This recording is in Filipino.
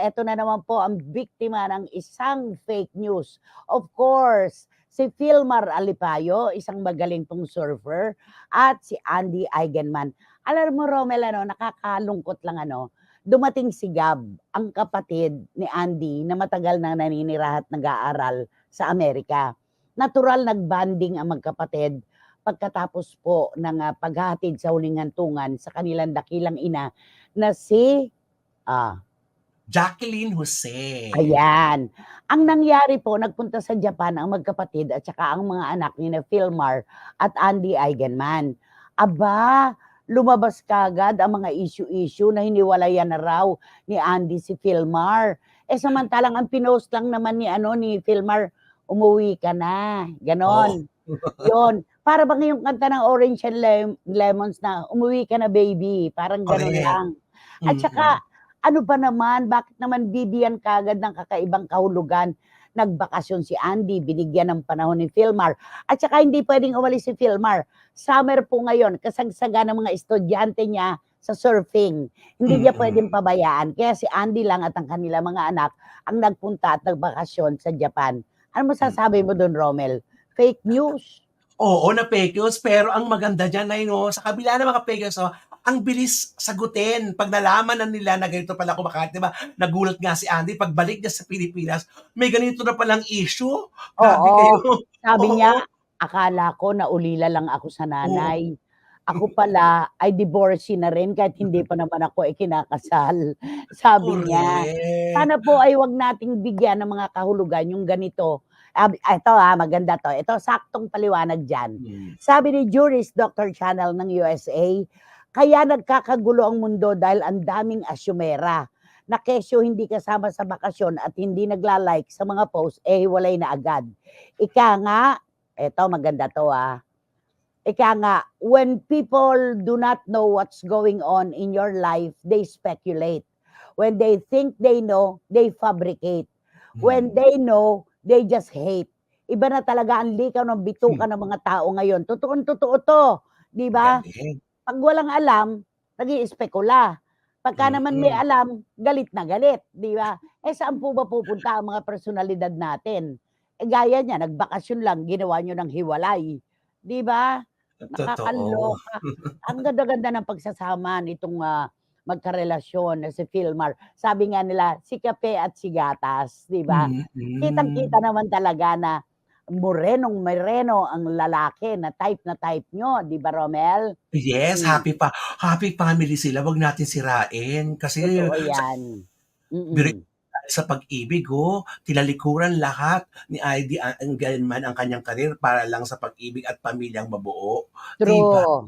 eto na naman po ang biktima ng isang fake news. Of course, si Philmar Alipayo, isang magaling pong surfer, at si Andy Eigenman. Alam mo, Romel, ano, nakakalungkot lang ano, dumating si Gab, ang kapatid ni Andy na matagal na naninirahat nag-aaral sa Amerika. Natural nagbanding ang magkapatid pagkatapos po ng ah, paghahatid sa huling hantungan sa kanilang dakilang ina na si ah, Jacqueline Jose. Ayan. Ang nangyari po, nagpunta sa Japan ang magkapatid at saka ang mga anak ni na Philmar at Andy Eigenman. Aba, lumabas kagad ang mga issue-issue na hiniwalayan na raw ni Andy si Philmar. Eh samantalang ang pinost lang naman ni ano ni Philmar, umuwi ka na. Ganon. Yun. Para bang yung kanta ng Orange and Lem- Lemons na umuwi ka na baby. Parang ganon Correct. lang. At saka, ano ba naman, bakit naman bibigyan kagad ng kakaibang kahulugan? Nagbakasyon si Andy, binigyan ng panahon ni Philmar. At saka hindi pwedeng umalis si Philmar. Summer po ngayon, kasagsaga ng mga estudyante niya sa surfing. Hindi niya pwedeng pabayaan. Kaya si Andy lang at ang kanila mga anak ang nagpunta at nagbakasyon sa Japan. Ano masasabi mo doon, Romel? Fake news? Oo, na fake news. Pero ang maganda dyan ay no, sa kabila ng mga fake news, oh, ang bilis sagutin. Pag nalaman na nila na ganito pala kumakain, di ba? Nagulat nga si Andy, pagbalik niya sa Pilipinas, may ganito na palang issue. Grabe Oo. kayo. Sabi Oo. niya, akala ko naulila lang ako sa nanay. Ako pala ay divorcee na rin kahit hindi pa naman ako ay kinakasal. Sabi niya. Correct. Sana po ay wag nating bigyan ng mga kahulugan yung ganito. Ah, ito ha, maganda to. Ito, saktong paliwanag dyan. Mm. Sabi ni Juris Dr. Channel ng USA, kaya nagkakagulo ang mundo dahil ang daming asyumera na kesyo hindi kasama sa bakasyon at hindi nagla-like sa mga post, eh walay na agad. Ika nga, eto maganda to ah. Ika nga, when people do not know what's going on in your life, they speculate. When they think they know, they fabricate. When they know, they just hate. Iba na talaga ang likaw ng bituka ng mga tao ngayon. Totoong totoo to. Di ba? Pag walang alam, nag espekula Pagka naman may alam, galit na galit. Di ba? Eh saan po ba pupunta ang mga personalidad natin? Eh gaya niya, nagbakasyon lang, ginawa nyo ng hiwalay. Di ba? Nakakaloka. Ang ganda-ganda ng pagsasama nitong ah, magkarelasyon na si Philmar. Sabi nga nila, si kape at si gatas, di ba? Mm-mm. Kitang-kita naman talaga na morenong moreno ang lalaki na type na type nyo, di ba Romel? Yes, Mm. happy pa. Happy family sila. Wag natin sirain. Kasi Totoo sa, yan. Biri- sa pag-ibig, oh, tinalikuran lahat ni ID ang man ang kanyang karir para lang sa pag-ibig at pamilyang mabuo. True.